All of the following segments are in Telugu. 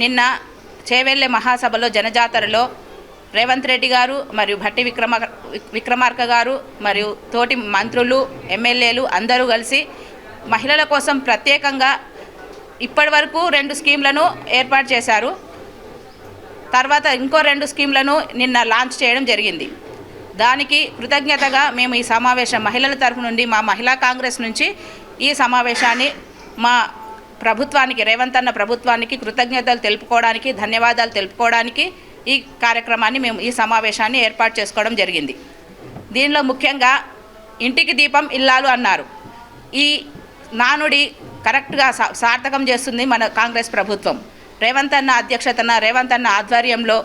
నిన్న చేవెళ్ళే మహాసభలో జనజాతరలో రేవంత్ రెడ్డి గారు మరియు భట్టి విక్రమ విక్రమార్క గారు మరియు తోటి మంత్రులు ఎమ్మెల్యేలు అందరూ కలిసి మహిళల కోసం ప్రత్యేకంగా ఇప్పటి వరకు రెండు స్కీమ్లను ఏర్పాటు చేశారు. తర్వాత ఇంకో రెండు స్కీమ్లను నిన్న లాంచ్ చేయడం జరిగింది. దానికి కృతజ్ఞతగా మేము ఈ సమావేశం మహిళల తరఫు నుండి మా మహిళా కాంగ్రెస్ నుంచి ఈ సమావేశాన్ని మా ప్రభుత్వానికి రేవంత్ అన్న ప్రభుత్వానికి కృతజ్ఞతలు తెలుపుకోవడానికి ధన్యవాదాలు తెలుపుకోవడానికి ఈ కార్యక్రమాన్ని మేము ఈ సమావేశాన్ని ఏర్పాటు చేసుకోవడం జరిగింది. దీనిలో ముఖ్యంగా ఇంటికి దీపం ఇల్లాలు అన్నారు. ఈ నానుడి కరెక్ట్గా సార్థకం చేస్తుంది మన కాంగ్రెస్ ప్రభుత్వం. రేవంత్ అన్న అధ్యక్షతన రేవంత్ అన్న ఆధ్వర్యంలో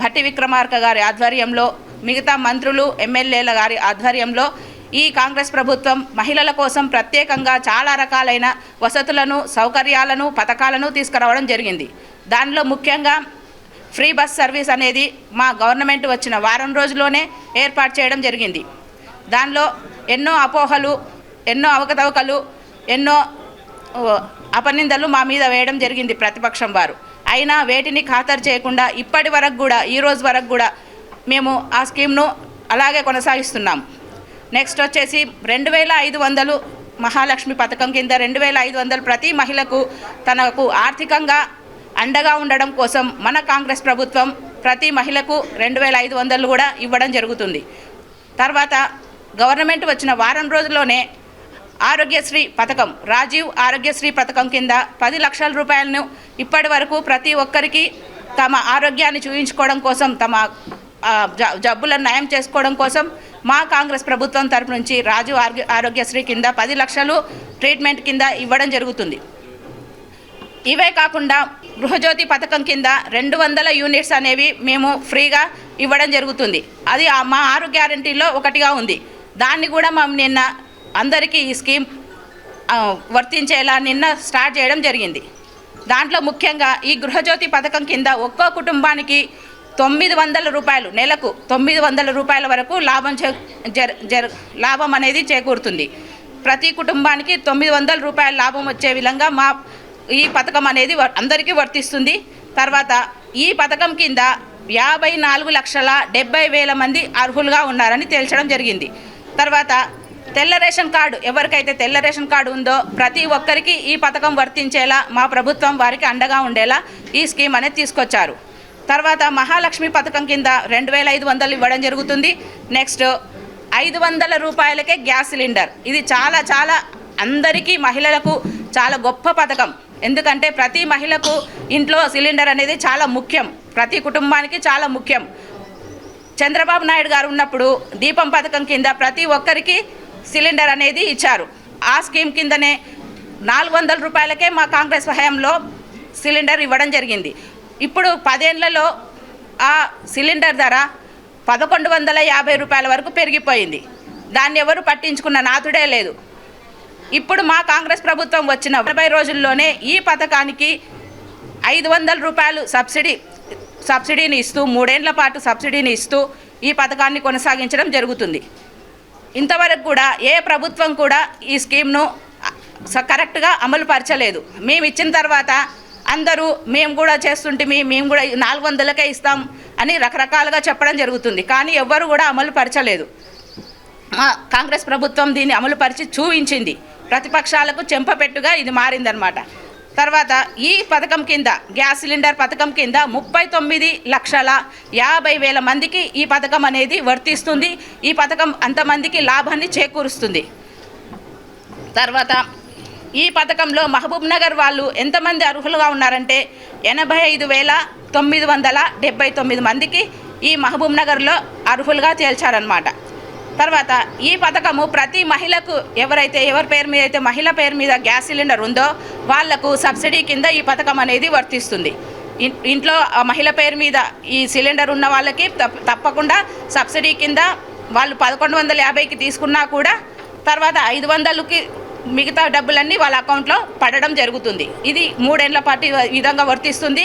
భట్టి విక్రమార్క గారి ఆధ్వర్యంలో మిగతా మంత్రులు ఎమ్మెల్యేల గారి ఆధ్వర్యంలో ఈ కాంగ్రెస్ ప్రభుత్వం మహిళల కోసం ప్రత్యేకంగా చాలా రకాలైన వసతులను సౌకర్యాలను పథకాలను తీసుకురావడం జరిగింది. దానిలో ముఖ్యంగా ఫ్రీ బస్ సర్వీస్ అనేది మా గవర్నమెంట్ వచ్చిన వారం రోజుల్లోనే ఏర్పాటు చేయడం జరిగింది. దానిలో ఎన్నో అపోహలు ఎన్నో అవకతవకలు ఎన్నో అపనిందలు మా మీద వేయడం జరిగింది ప్రతిపక్షం వారు. అయినా వేటిని ఖాతరు చేయకుండా ఇప్పటి వరకు కూడా ఈ రోజు వరకు కూడా మేము ఆ స్కీమ్ను అలాగే కొనసాగిస్తున్నాం. నెక్స్ట్ వచ్చేసి రెండు వేల ఐదు వందలు మహాలక్ష్మి పథకం కింద రెండు వేల ఐదు వందలు ప్రతి మహిళకు తనకు ఆర్థికంగా అండగా ఉండడం కోసం మన కాంగ్రెస్ ప్రభుత్వం ప్రతి మహిళకు రెండు వేల ఐదు వందలు కూడా ఇవ్వడం జరుగుతుంది. తర్వాత గవర్నమెంట్ వచ్చిన వారం రోజుల్లోనే ఆరోగ్యశ్రీ పథకం రాజీవ్ ఆరోగ్యశ్రీ పథకం కింద పది లక్షల రూపాయలను ఇప్పటి వరకు ప్రతి ఒక్కరికి తమ ఆరోగ్యాన్ని చూపించుకోవడం కోసం తమ జ- జబ్బులను నయం చేసుకోవడం కోసం మా కాంగ్రెస్ ప్రభుత్వం తరపు నుంచి రాజు ఆరోగ్య ఆరోగ్యశ్రీ కింద పది లక్షలు ట్రీట్మెంట్ కింద ఇవ్వడం జరుగుతుంది. ఇవే కాకుండా గృహజ్యోతి పథకం కింద రెండు వందల యూనిట్స్ అనేవి మేము ఫ్రీగా ఇవ్వడం జరుగుతుంది. అది మా ఆరు గ్యారంటీలో ఒకటిగా ఉంది. దాన్ని కూడా మేము నిన్న అందరికీ ఈ స్కీమ్ వర్తించేలా నిన్న స్టార్ట్ చేయడం జరిగింది. దాంట్లో ముఖ్యంగా ఈ గృహజ్యోతి పథకం కింద ఒక్కో కుటుంబానికి తొమ్మిది వందల రూపాయలు నెలకు తొమ్మిది వందల రూపాయల వరకు లాభం చే లాభం అనేది చేకూరుతుంది. ప్రతి కుటుంబానికి తొమ్మిది వందల రూపాయల లాభం వచ్చే విధంగా మా ఈ పథకం అనేది వ- అందరికీ వర్తిస్తుంది. తర్వాత ఈ పథకం కింద యాభై నాలుగు లక్షల డెబ్బై వేల మంది అర్హులుగా ఉన్నారని తేల్చడం జరిగింది. తర్వాత తెల్ల రేషన్ కార్డు ఎవరికైతే తెల్ల రేషన్ కార్డు ఉందో ప్రతి ఒక్కరికి ఈ పథకం వర్తించేలా మా ప్రభుత్వం వారికి అండగా ఉండేలా ఈ స్కీమ్ అనేది తీసుకొచ్చారు. తర్వాత మహాలక్ష్మి పథకం కింద రెండు వేల ఐదు వందలు ఇవ్వడం జరుగుతుంది. నెక్స్ట్ ఐదు వందల రూపాయలకే గ్యాస్ సిలిండర్. ఇది చాలా చాలా అందరికీ మహిళలకు చాలా గొప్ప పథకం. ఎందుకంటే ప్రతి మహిళకు ఇంట్లో సిలిండర్ అనేది చాలా ముఖ్యం. ప్రతి కుటుంబానికి చాలా ముఖ్యం. చంద్రబాబు నాయుడు గారు ఉన్నప్పుడు దీపం పథకం కింద ప్రతి ఒక్కరికి సిలిండర్ అనేది ఇచ్చారు. ఆ స్కీమ్ కిందనే నాలుగు వందల రూపాయలకే మా కాంగ్రెస్ హయాంలో సిలిండర్ ఇవ్వడం జరిగింది. ఇప్పుడు పదేళ్ళలో ఆ సిలిండర్ ధర పదకొండు వందల యాభై రూపాయల వరకు పెరిగిపోయింది. దాన్ని ఎవరు పట్టించుకున్న నాతుడే లేదు. ఇప్పుడు మా కాంగ్రెస్ ప్రభుత్వం వచ్చిన నలభై రోజుల్లోనే ఈ పథకానికి ఐదు వందల రూపాయలు సబ్సిడీ సబ్సిడీని ఇస్తూ మూడేళ్ళ పాటు సబ్సిడీని ఇస్తూ ఈ పథకాన్ని కొనసాగించడం జరుగుతుంది. ఇంతవరకు కూడా ఏ ప్రభుత్వం కూడా ఈ స్కీమ్ను స- కరెక్ట్గా అమలు పరచలేదు మేము ఇచ్చిన తర్వాత అందరూ మేము కూడా చేస్తుంటే మేము కూడా నాలుగు వందలకే ఇస్తాం అని రకరకాలుగా చెప్పడం జరుగుతుంది. కానీ ఎవ్వరు కూడా అమలు పరచలేదు. కాంగ్రెస్ ప్రభుత్వం దీన్ని అమలు పరిచి చూపించింది. ప్రతిపక్షాలకు చెంపపెట్టుగా ఇది మారిందనమాట తర్వాత ఈ పథకం కింద గ్యాస్ సిలిండర్ పథకం కింద ముప్పై తొమ్మిది లక్షల యాభై వేల మందికి ఈ పథకం అనేది వర్తిస్తుంది. ఈ పథకం అంతమందికి లాభాన్ని చేకూరుస్తుంది. తర్వాత ఈ పథకంలో మహబూబ్ నగర్ వాళ్ళు ఎంతమంది అర్హులుగా ఉన్నారంటే ఎనభై ఐదు వేల తొమ్మిది వందల డెబ్బై తొమ్మిది మందికి ఈ మహబూబ్ నగర్లో అర్హులుగా తేల్చారనమాట తర్వాత ఈ పథకము ప్రతి మహిళకు ఎవరైతే ఎవరి పేరు మీద అయితే మహిళ పేరు మీద గ్యాస్ సిలిండర్ ఉందో వాళ్ళకు సబ్సిడీ కింద ఈ పథకం అనేది వర్తిస్తుంది. ఇంట్లో మహిళ పేరు మీద ఈ సిలిండర్ ఉన్న వాళ్ళకి తప్పకుండా సబ్సిడీ కింద వాళ్ళు పదకొండు వందల యాభైకి తీసుకున్నా కూడా తర్వాత ఐదు వందలకి మిగతా డబ్బులన్నీ వాళ్ళ అకౌంట్లో పడడం జరుగుతుంది. ఇది మూడేళ్ళ పాటు విధంగా వర్తిస్తుంది.